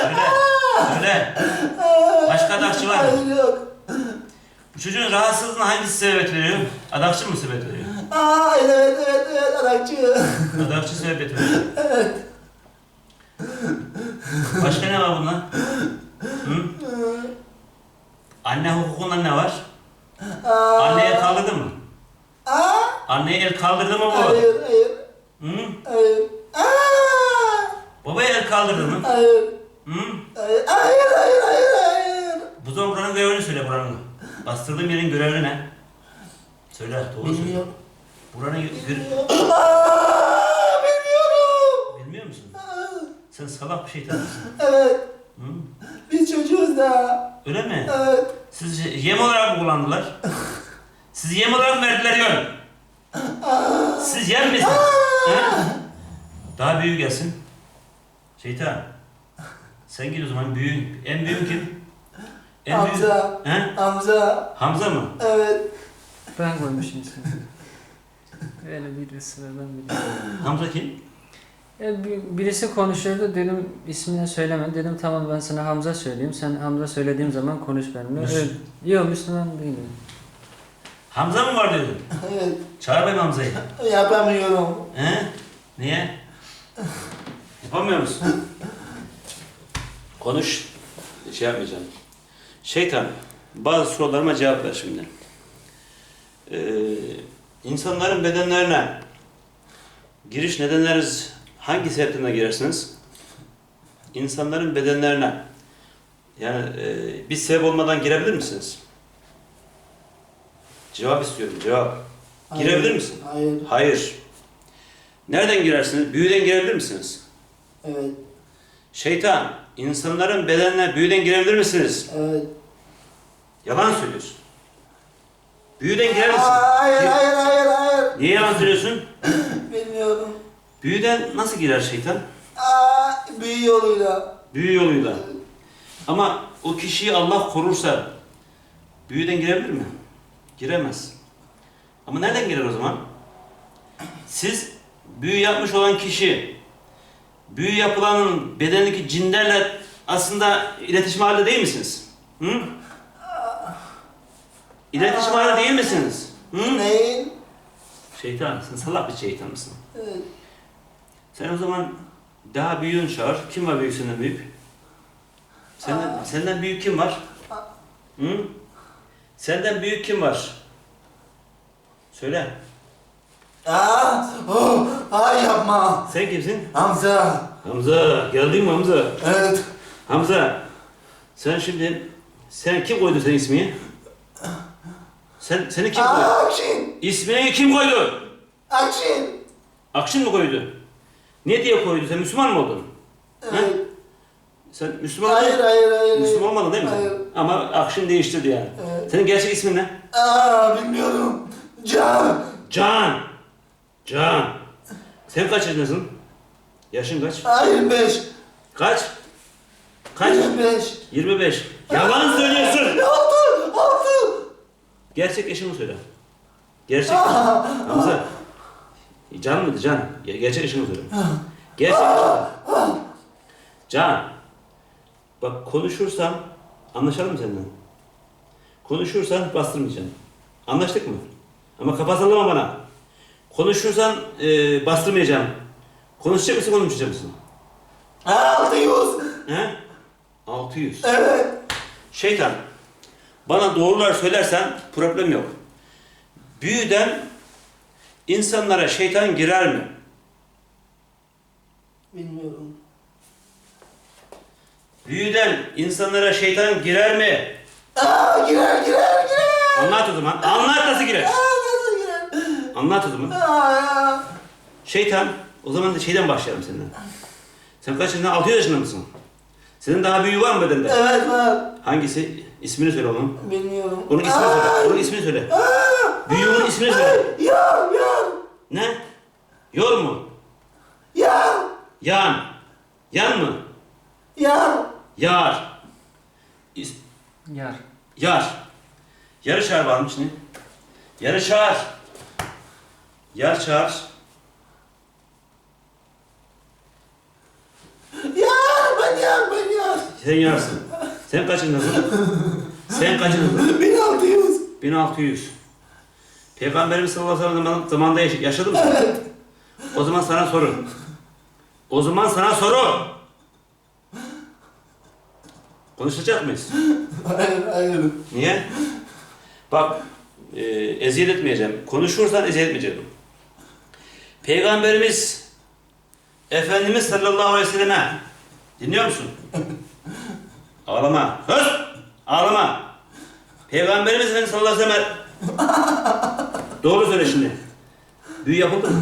Söyle. Söyle. Başka adakçı var mı? Hayır yok. Bu çocuğun rahatsızlığına hangisi sebebiyet veriyor? Adakçı mı sebebiyet veriyor? Aa evet evet evet adakçı. Adakçı sebebiyet veriyor. evet. Başka ne var bunda? Hı? Anne hukukundan ne var? Aa, Anneye kaldırdı mı? Aa, Anneye el kaldırdı mı bu? hayır hayır Hı? hayır. Babaya el kaldırdı mı? hayır. Hı? Hayır hayır hayır hayır hayır. Bu zaman buranın görevini söyle buranın. Bastırdığın yerin görevi ne? Söyle doğru söyle. Bilmiyorum. Buranın gö- göre- Bilmiyorum. Aa, bilmiyorum. Bilmiyor musun? Sen salak bir şeytan mısın? Evet. Hı? Biz çocuğuz da. Öyle mi? Evet. Siz yem olarak mı kullandılar? Siz yem olarak mı verdiler yön? Siz yem misiniz? Daha büyük gelsin. Şeytan. Sen git o zaman büyüğün. En büyük kim? En Hamza. büyük. He? Hamza. Hamza mı? Evet. Ben koymuşum ismini. Öyle birisi var ben biliyorum. Hamza kim? Ya bir- birisi konuşuyordu dedim ismini söyleme dedim tamam ben sana Hamza söyleyeyim sen Hamza söylediğim zaman konuş benimle. Müs- Öyle. Yok Müslüman değilim. Hamza mı var diyordun? Evet. Çağır bakayım Hamza'yı. Yapamıyorum. He? Niye? Yapamıyor musun? Konuş. Şey yapmayacağım. Şeytan, bazı sorularıma cevap ver şimdi. Ee, insanların bedenlerine giriş nedenleriz hangi sebepten girersiniz? İnsanların bedenlerine yani e, bir sebep olmadan girebilir misiniz? Cevap istiyorum, cevap. Girebilir Hayır. misin? Hayır. Hayır. Nereden girersiniz? Büyüden girebilir misiniz? Evet. Şeytan, insanların bedenine büyüden girebilir misiniz? Evet. Yalan söylüyorsun. Büyüden girer misin? Hayır Gir- hayır hayır hayır. Niye yalan söylüyorsun? Bilmiyorum. Büyüden nasıl girer şeytan? Aa, büyü yoluyla. Büyü yoluyla. Ama o kişiyi Allah korursa büyüden girebilir mi? Giremez. Ama nereden girer o zaman? Siz büyü yapmış olan kişi büyü yapılanın bedenindeki cinlerle aslında iletişim halinde değil misiniz? Hı? İletişim halinde değil misiniz? Hı? Neyin? Şeytan, sen salak bir şeytan mısın? Evet. Sen o zaman daha büyüğünü çağır. Kim var büyük senden büyük? Senden, senden büyük kim var? Hı? Senden büyük kim var? Söyle. Aa, oh, ay yapma. Sen kimsin? Hamza. Hamza. Geldin mi Hamza? Evet. Hamza. Sen şimdi sen kim koydu senin ismini? Sen seni kim koydu? Aa, Akşin. İsmini kim koydu? Akşin. Akşin mi koydu? Ne diye koydu? Sen Müslüman mı oldun? Evet. Sen Müslüman Hayır hayır hayır. Müslüman olmadın değil mi sen? Hayır. Ama Akşin değiştirdi yani. Evet. Senin gerçek ismin ne? Aa, bilmiyorum. Can. Can. Can. Sen kaç yaşındasın? Yaşın kaç? Aa, 25. Kaç? Kaç? 25. 25. Yalan söylüyorsun. Altı. Altı. Gerçek yaşını söyle. Gerçek yaşını. Hamza. Can mıydı Can? Ge- Gerçek yaşını söyle. Gerçek yaşını. Can. Bak konuşursam anlaşalım mı seninle? Konuşursan bastırmayacağım. Anlaştık mı? Ama kafa sallama bana. Konuşursan e, bastırmayacağım. Konuşacak mısın konuşmayacak mısın? Aa, 600. He? 600. Evet. Şeytan, bana doğrular söylersen problem yok. Büyüden insanlara şeytan girer mi? Bilmiyorum. Büyüden insanlara şeytan girer mi? Aa, girer girer girer. Anlat o zaman. Anlat nasıl girer? Aa, nasıl girer? Anlat o zaman. Aa, ya. Şeytan, o zaman da şeyden başlayalım senden. Sen kaç yaşında? 6 yaşında mısın? Senin daha büyüğü var mı bedende? Evet var. Hangisi? İsmini söyle onun. Bilmiyorum. Onun ismini söyle. Onun ismini söyle. Büyüğünün ismini söyle. Yar yar. Ne? Yor mu? Yar. Yan. Yan mı? Yar. Yar. İs- Yar. Yar. Yarı çağır varmış ne? Yarı çağır. Yar çağır. Yar ben Sen yarsın. Sen kaçındasın? Sen kaçındasın? 1600. 1600. Peygamberimiz sallallahu aleyhi ve sellem zamanında yaş- yaşadı mı? Evet. O zaman sana soru. O zaman sana soru. Konuşacak mıyız? Hayır hayır. Niye? Bak, e, eziyet etmeyeceğim. Konuşursan eziyet etmeyeceğim. Peygamberimiz Efendimiz sallallahu aleyhi ve selleme dinliyor musun? Ağlama. Höz! Ağlama. Peygamberimiz Efendimiz sallallahu aleyhi ve sellem Doğru söyle şimdi. Büyü yapıldı mı?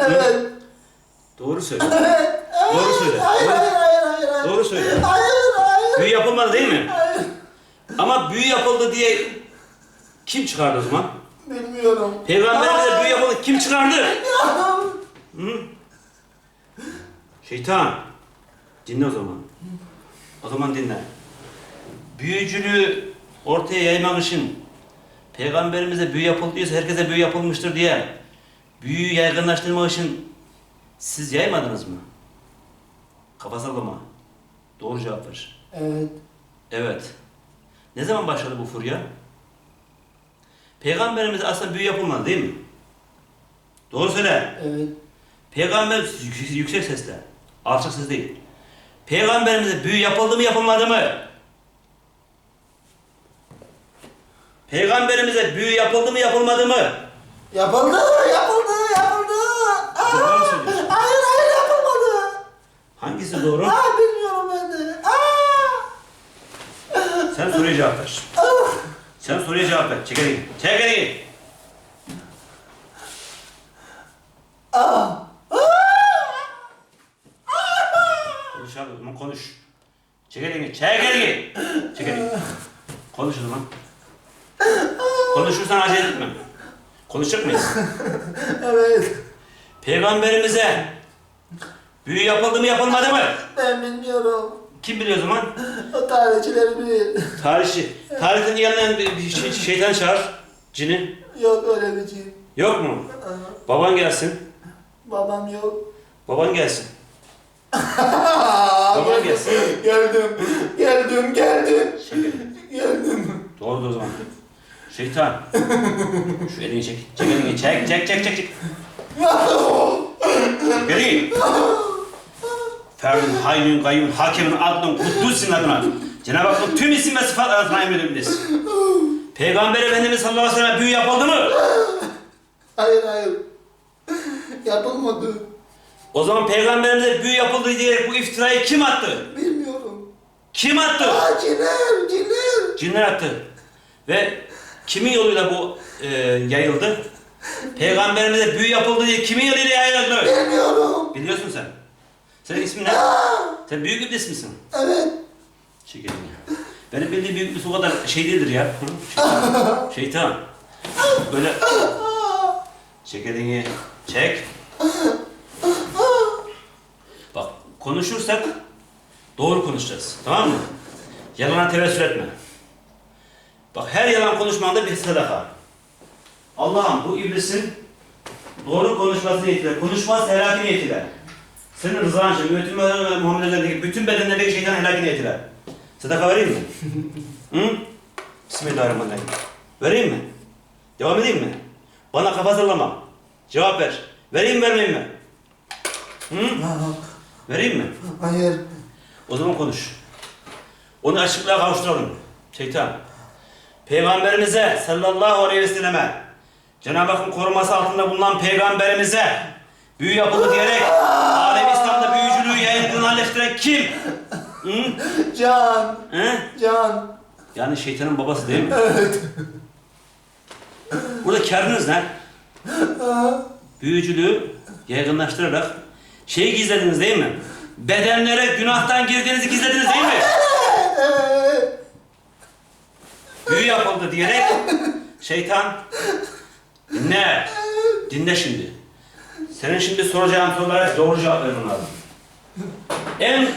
Evet. Doğru söyle. Evet. Doğru söyle. Hayır hayır hayır hayır. hayır. doğru söyle. Hayır hayır. Büyü yapılmadı değil mi? Hayır. Ama büyü yapıldı diye kim çıkardı o zaman? Bilmiyorum. Peygamberimize büyü yapıldı kim çıkardı? Hı? Şeytan. Dinle o zaman. O zaman dinle. Büyücülüğü ortaya yaymak için Peygamberimize büyü yapıldıysa herkese büyü yapılmıştır diye büyüyü yaygınlaştırmak için siz yaymadınız mı? Kafa sallama. Doğru cevap ver. Evet. Evet. Ne zaman başladı bu furya? Peygamberimize aslında büyü yapılmadı değil mi? Doğru söyle. Evet. Peygamber yük- yüksek sesle, alçak ses değil. Peygamberimize büyü yapıldı mı yapılmadı mı? Peygamberimize büyü yapıldı mı yapılmadı mı? Yapıldı, yapıldı, yapıldı. Aa, Doğru söylüyorsun? hayır, hayır yapılmadı. Hangisi doğru? Aa, bilmiyorum ben de. Aa, Sen soruya cevap ver. Sen soruya cevap ver. Çek elini. Çek elini. aa, Konuş abi o zaman konuş. Çek elini. Çek elini. Çek elini. Konuş o zaman. Konuşursan acele etme. Konuşacak mıyız? evet. Peygamberimize büyü yapıldı mı yapılmadı mı? Ben bilmiyorum. Kim biliyor o zaman? O tarihçileri bilir. Tarihçi. Tarihten yanından bir, bir şey, şeytan çağır. Cini. Yok öyle bir şey. Yok mu? Baban gelsin. babam yok. Baban gelsin. Geldim, gelsin. Geldim, geldim, geldim. Geldim. Doğrudur o zaman. Şeytan. Şu elini çek. Çek elini. Çek çek çek çek. çek. Geri. Ferdun, haynun, gayyum, hakemin, adlun, kuddusin adına. Cenab-ı Hakk'ın tüm isim ve sıfatlarına emredilmeliyiz. Peygamber Efendimiz sallallahu aleyhi ve sellem büyü yapıldı mı? Hayır, hayır. Yapılmadı. O zaman peygamberimize büyü yapıldı diyerek bu iftirayı kim attı? Bilmiyorum. Kim attı? Aa, cinler, cinler. Cinler attı. Ve kimin yoluyla bu e, yayıldı? Peygamberimize büyü yapıldı diye kimin yoluyla yayıldı? Bilmiyorum. Biliyorsun sen. Senin ismin ne? Sen büyük iblis misin? evet. Çek elini. Benim bildiğim büyük iblis o kadar şey değildir ya. Hı? Şeytan. Şeytan. Böyle çek elini. Çek. Bak konuşursak doğru konuşacağız. Tamam mı? Yalana tevessül etme. Bak her yalan konuşmanda bir sadaka. Allah'ım bu iblisin doğru konuşması niyetiyle, konuşmaz helaki niyetiyle. Senin rızan için, ümmetin ve Muhammed'lerdeki bütün bedenlerdeki şeytan helaki niyetiyle. Sadaka vereyim mi? Hı? Bismillahirrahmanirrahim. Vereyim mi? Devam edeyim mi? Bana kafa sallama. Cevap ver. Vereyim mi vermeyeyim mi? Hı? Vereyim mi? Hayır. O zaman konuş. Onu açıklığa kavuşturalım. Şeytan. Peygamberimize sallallahu aleyhi ve selleme Cenab-ı Hakk'ın koruması altında bulunan peygamberimize büyü yapıldı diyerek yaygınlaştıran kim? Hı? Can, Hı? can. Yani şeytanın babası değil mi? Evet. Burada kârınız ne? Büyücülüğü yaygınlaştırarak şeyi gizlediniz değil mi? Bedenlere günahtan girdiğinizi gizlediniz değil mi? büyü yapıldı diyerek şeytan dinle. Dinle şimdi. Senin şimdi soracağın sorulara doğru cevap vermen lazım. En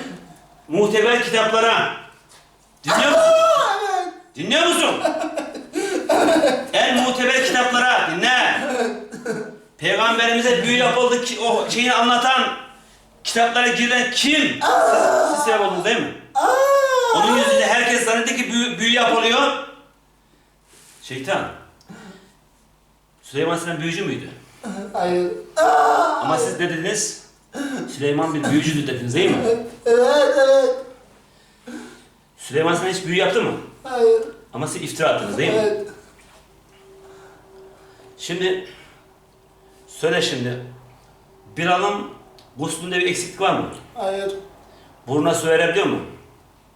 muhteber kitaplara dinliyor musun? Evet. Dinliyor musun? En muhteber kitaplara dinle. Peygamberimize büyü yapıldı ki o şeyini anlatan kitaplara giren kim? Siz, siz sebep oldunuz değil mi? Aa, Hastanedeki büyü, büyü yapılıyor. Şeytan. Süleyman Selam büyücü müydü? Hayır. Ama siz ne dediniz? Süleyman bir büyücüdür dediniz değil mi? Evet evet. Süleyman Selam hiç büyü yaptı mı? Hayır. Ama siz iftira attınız değil mi? Evet. Şimdi söyle şimdi. Bilal'ın guslünde bir eksiklik var mı? Hayır. Burnuna su verebiliyor mu?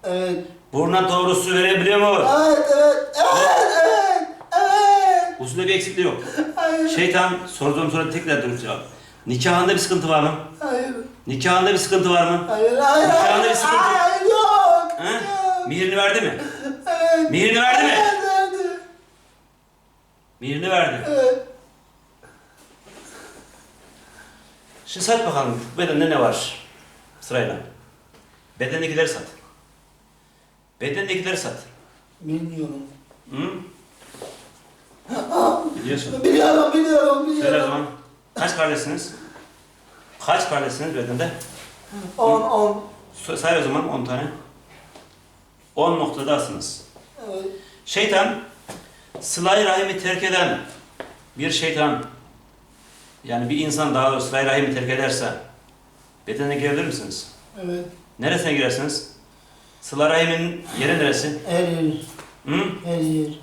Evet. Burnuna doğru su verebiliyor mu? Evet evet. Evet evet. Evet. Guslünde bir eksikliği yok. Hayır. Şeytan sorduğum soru tekrar dönüp cevap. Nikahında bir sıkıntı var mı? Hayır. Nikahında bir sıkıntı var mı? Hayır hayır Nikahında hayır. bir sıkıntı- Hayır yok. He? Yok. Mihirini verdi mi? Evet. Mihirini verdi mi? Evet verdi. Mihirini verdi. Evet. Şimdi sat bakalım bedende ne var sırayla. Bedendekileri sat. Bedendekileri sat. Bilmiyorum. Hı? Biliyorsun. Biliyorum biliyorum Söyle o biliyorum. zaman. Kaç kardeşsiniz? Kaç kardeşsiniz bedende? On on. Sö- Say o zaman 10 tane. 10 noktadasınız. Evet. Şeytan, sıla-i rahimi terk eden bir şeytan, yani bir insan daha doğrusu sıla-i rahimi terk ederse, bedenine girebilir misiniz? Evet. Neresine girersiniz? Sıla rahimin yeri neresi? Her yer. Hı? Her yer.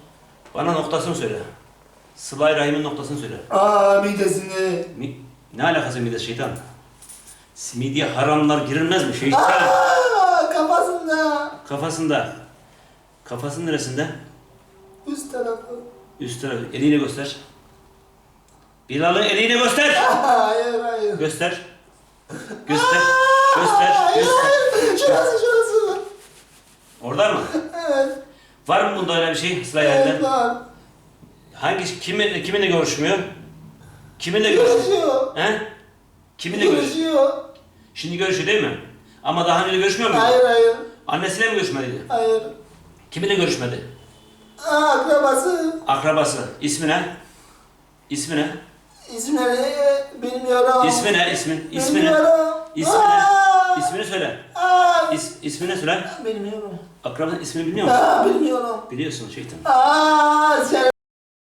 Bana noktasını söyle. Sıla-i rahimin noktasını söyle. Aa midesinde. Mi- Ne alakası mide şeytan? Midye haramlar girilmez mi şeytan? Aa kafasında. Kafasında. Kafasının neresinde? Üst tarafı. Üst tarafı. Eliyle göster. Bilal'ı eliyle göster. Hayır hayır. Göster. Göster. Göster. Hayır, Göster. hayır. Şurası şurası. Orada mı? Evet. Var mı bunda öyle bir şey? Sıla Evet var. Hangi kimin kiminle görüşmüyor? Kiminle görüşüyor? He? Kiminle görüşüyor? Görüşüyor. Şimdi görüşüyor değil mi? Ama daha önce görüşmüyor muydu? Hayır hayır. Annesiyle mi görüşmediydi? Hayır. Kiminle görüşmedi? Aa akrabası. Akrabası. İsmi ne? İsmi ne? İsimleri bilmiyorum. İsmi ne? İsmi, ismi ne? Bilmiyorum. İsmi ne? İsmini söyle. Aa! İs, ismini söyle. Bilmiyorum. Akrabanın ismini bilmiyor musun? Aa bilmiyorum. Biliyorsun şeytan. Aa sen